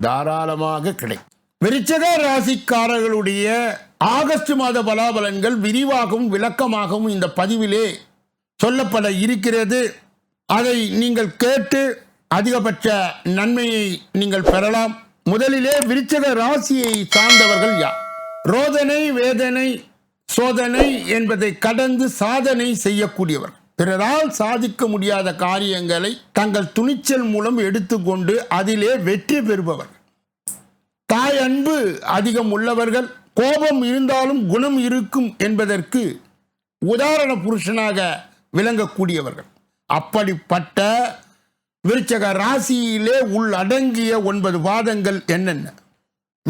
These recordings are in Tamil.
தாராளமாக கிடைக்கும் விருச்சக ராசிக்காரர்களுடைய ஆகஸ்ட் மாத பலாபலன்கள் விரிவாகவும் விளக்கமாகவும் இந்த பதிவிலே சொல்லப்பட இருக்கிறது. அதை நீங்கள் கேட்டு அதிகபட்ச நன்மையை நீங்கள் பெறலாம். முதலிலே விருச்சக ராசியை சார்ந்தவர்கள் யார்? ரோதனை வேதனை சோதனை என்பதை கடந்து சாதனை செய்யக்கூடியவர் பிறரால் சாதிக்க முடியாத காரியங்களை தங்கள் துணிச்சல் மூலம் எடுத்துக்கொண்டு அதிலே வெற்றி பெறுபவர். தாய் அன்பு அதிகம் உள்ளவர்கள் கோபம் இருந்தாலும் குணம் இருக்கும் என்பதற்கு உதாரண புருஷனாக விளங்கக்கூடியவர்கள். அப்படிப்பட்ட விருச்சக ராசியிலே உள்ளடங்கிய ஒன்பது பாதங்கள் என்னென்ன?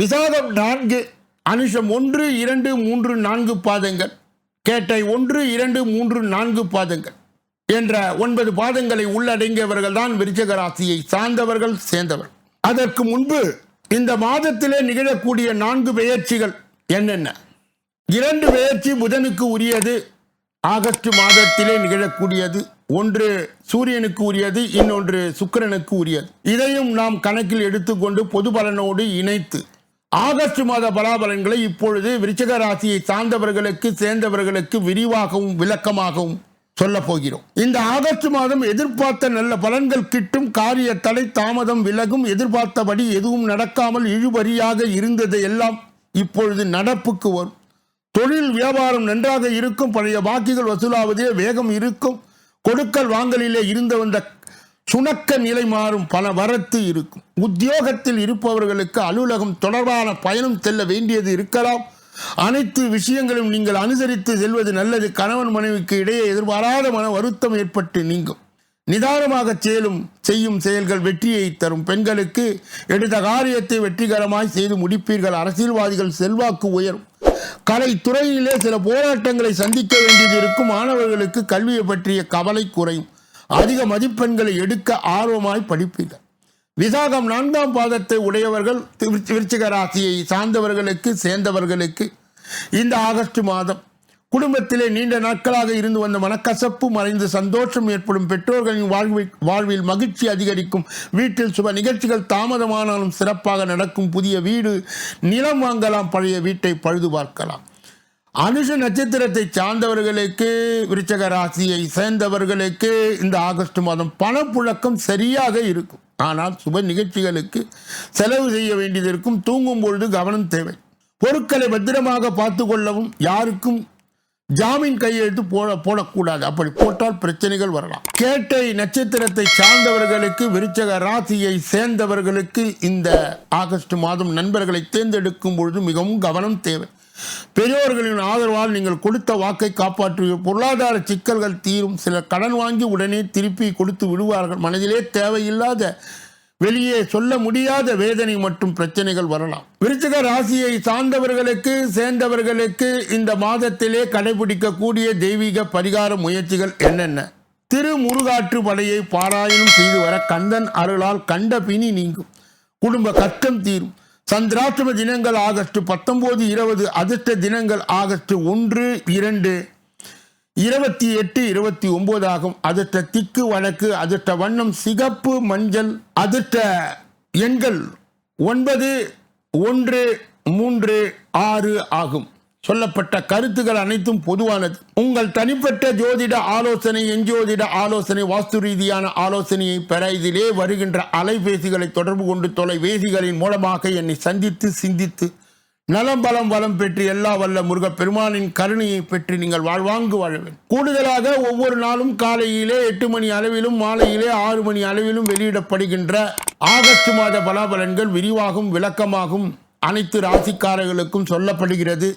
விசாகம் நான்கு அனுஷம் ஒன்று இரண்டு மூன்று நான்கு பாதங்கள். கேட்டை ஒன்று இரண்டு மூன்று நான்கு பாதங்கள் என்ற ஒன்பது பாதங்களை உள்ளடங்கியவர்கள் தான் விருச்சக ராசியை சார்ந்தவர்கள் சேர்ந்தவர். அதற்கு முன்பு இந்த மாதத்திலே நிகழக்கூடிய நான்கு பெயர்ச்சிகள் என்னென்ன? இரண்டு பெயர்ச்சி புதனுக்கு உரியது ஆகஸ்ட் மாதத்திலே நிகழக்கூடியது. ஒன்று சூரியனுக்கு உரியது இன்னொன்று சுக்கிரனுக்கு உரியது. இதையும் நாம் கணக்கில் எடுத்துக்கொண்டு பொது பலனோடு இணைத்து ஆகஸ்ட் மாத பலாபலன்களை இப்பொழுது விருச்சக ராசியை சார்ந்தவர்களுக்கு சேர்ந்தவர்களுக்கு விரிவாகவும் விளக்கமாகவும் சொல்ல போகிறோம். இந்த ஆகஸ்ட் மாதம் எதிர்பார்த்த நல்ல பலன்கள் கிட்டும் காரிய தடை தாமதம் விலகும் எதிர்பார்த்தபடி எதுவும் நடக்காமல் இழுபறியாக இருந்தது எல்லாம் இப்பொழுது நடப்புக்கு வரும். தொழில் வியாபாரம் நன்றாக இருக்கும் பழைய பாக்கிகள் வசூலாவதே வேகம் இருக்கும். கொடுக்கல் வாங்கலிலே இருந்து வந்த சுணக்க நிலை மாறும் பல வரத்து இருக்கும். உத்தியோகத்தில் இருப்பவர்களுக்கு அலுவலகம் தொடர்பான பயணம் செல்ல வேண்டியது இருக்கலாம். அனைத்து விஷயங்களும் நீங்கள் அனுசரித்து செல்வது நல்லது. கணவன் மனைவிக்கு இடையே எதிர்பாராத மன வருத்தம் ஏற்பட்டு நீங்கும். நிதானமாக செயலும் செய்யும் செயல்கள் வெற்றியை தரும். பெண்களுக்கு எடுத்த காரியத்தை வெற்றிகரமாய் செய்து முடிப்பீர்கள். அரசியல்வாதிகள் செல்வாக்கு உயரும். கலைத்துறையிலே சில போராட்டங்களை சந்திக்க வேண்டியது இருக்கும். மாணவர்களுக்கு கல்வியை பற்றிய கவலை குறையும். அதிக மதிப்பெண்களை எடுக்க ஆர்வமாய் படிப்பீர்கள். விசாகம் நான்காம் பாதத்தை உடையவர்கள் விருச்சிக ராசியை சார்ந்தவர்களுக்கு சேர்ந்தவர்களுக்கு இந்த ஆகஸ்ட் மாதம் குடும்பத்திலே நீண்ட நாட்களாக இருந்து வந்த மனக்கசப்பு மறைந்து சந்தோஷம் ஏற்படும் பெற்றோர்களின் வாழ்வில் வாழ்வில் மகிழ்ச்சி அதிகரிக்கும். வீட்டில் சுப நிகழ்ச்சிகள் தாமதமானாலும் சிறப்பாக நடக்கும். புதிய வீடு நிலம் வாங்கலாம் பழைய வீட்டை பழுது பார்க்கலாம். அனுஷ நட்சத்திரத்தை சார்ந்தவர்களுக்கு விருச்சக ராசியை சேர்ந்தவர்களுக்கு இந்த ஆகஸ்ட் மாதம் பணப்புழக்கம் சரியாக இருக்கும். ஆனால் சுப நிகழ்ச்சிகளுக்கு செலவு செய்ய வேண்டியது இருக்கும். தூங்கும் பொழுது கவனம் தேவை. பொருட்களை பத்திரமாக பார்த்து கொள்ளவும் யாருக்கும் ஜாமீன் கையெழுத்து போட போடக்கூடாது. அப்படி போட்டால் பிரச்சனைகள் வரலாம். கேட்டை நட்சத்திரத்தை சார்ந்தவர்களுக்கு விருச்சக ராசியை சேர்ந்தவர்களுக்கு இந்த ஆகஸ்ட் மாதம் நண்பர்களை தேர்ந்தெடுக்கும் பொழுது மிகவும் கவனம் தேவை. பெரியோர்களின் ஆதரவால் நீங்கள் கொடுத்த வாக்கை காப்பாற்றுவீர்கள் பொருளாதார சிக்கல்கள் தீரும். சிலர் கடன் வாங்கி உடனே திருப்பி கொடுத்து விடுவார்கள். மனதிலே தேவையில்லாத வெளியே சொல்ல முடியாத வேதனை மற்றும் பிரச்சனைகள் வரலாம். விருச்சிக ராசியை சார்ந்தவர்களுக்கு சேர்ந்தவர்களுக்கு இந்த மாதத்திலே கடைபிடிக்கக்கூடிய தெய்வீக பரிகார முயற்சிகள் என்னென்ன? திருமுருகாற்று படையை பாராயணம் செய்து வர கந்தன் அருளால் கண்ட பிணி நீங்கும். குடும்ப கஷ்டம் தீரும். சந்திராஷ்டம தினங்கள் ஆகஸ்ட் பத்தொன்பது இருபது அதிர்ஷ்ட தினங்கள் ஆகஸ்ட் ஒன்று இரண்டு இருபத்தி எட்டு இருபத்தி ஒன்பது ஆகும். அதிர்ஷ்ட திக்கு வழக்கு அதிர்ஷ்ட வண்ணம் சிகப்பு மஞ்சள் அதிர்ஷ்ட எண்கள் ஒன்பது ஒன்று மூன்று ஆறு ஆகும். சொல்லப்பட்ட கருத்துக்கள் அனைத்தும் பொதுவானது. உங்கள் தனிப்பட்ட ஜோதிட ஆலோசனை எஞ்சோதிட ஆலோசனை வாஸ்து ரீதியான ஆலோசனையை பெற இதிலே வருகின்ற அலைபேசிகளை தொடர்பு கொண்டு தொலைபேசிகளின் மூலமாக என்னை சந்தித்து சிந்தித்து நலம் பலம் வளம் பெற்று எல்லா வல்ல முருகப் பெருமானின் கருணையை பெற்று நீங்கள் வாழ்வாங்கு வாழ வேண்டும். கூடுதலாக ஒவ்வொரு நாளும் காலையிலே எட்டு மணி அளவிலும் மாலையிலே ஆறு மணி அளவிலும் வெளியிடப்படுகின்ற ஆகஸ்ட் மாத பலாபலன்கள் விரிவாகும் விளக்கமாகும். அனைத்து ராசிக்காரர்களுக்கும் சொல்லப்படுகிறது.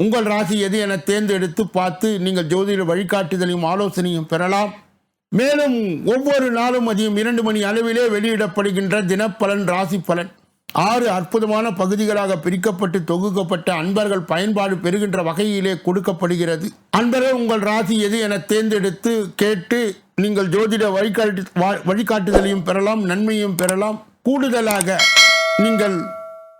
உங்கள் ராசி எது என தேர்ந்தெடுத்து பார்த்து நீங்கள் ஜோதிட வழிகாட்டுதலையும் ஆலோசனையும் பெறலாம். மேலும் ஒவ்வொரு நாளும் மதியம் இரண்டு மணி அளவிலே வெளியிடப்படுகின்ற தினப்பலன் ராசி பலன். ஆறு அற்புதமான பகுதிகளாக பிரிக்கப்பட்டு தொகுக்கப்பட்ட அன்பர்கள் பயன்பாடு பெறுகின்ற வகையிலே கொடுக்கப்படுகிறது. அன்பரே உங்கள் ராசி எது என தேர்ந்தெடுத்து கேட்டு நீங்கள் ஜோதிட வழிகாட்டு வா- வழிகாட்டுதலையும் பெறலாம் நன்மையும் பெறலாம். கூடுதலாக நீங்கள்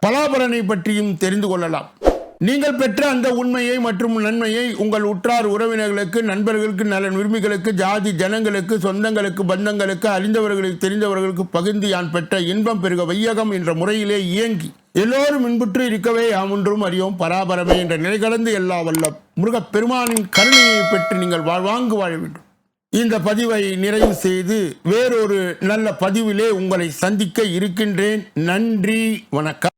பலாபலனை பற்றியும் தெரிந்து கொள்ளலாம். நீங்கள் பெற்ற அந்த உண்மையை மற்றும் நன்மையை உங்கள் உற்றார் உறவினர்களுக்கு நண்பர்களுக்கு நலன் விரும்பிகளுக்கு ஜாதி ஜனங்களுக்கு சொந்தங்களுக்கு பந்தங்களுக்கு அறிந்தவர்களுக்கு தெரிந்தவர்களுக்கு பகிர்ந்து யான் பெற்ற இன்பம் பெருக வையகம் என்ற முறையிலே இயங்கி. எல்லோரும் இன்புற்று இருக்கவே யாமொன்றும் அறியோம் பராபரமே என்ற நிலை கடந்து எல்லா வல்ல முருகப் பெருமானின் கருணையை பெற்று நீங்கள் வாழ்வாங்கு வாழ வேண்டும். இந்த பதிவை நிறைவு செய்து வேறொரு நல்ல பதிவிலே உங்களை சந்திக்க இருக்கின்றேன். நன்றி வணக்கம்.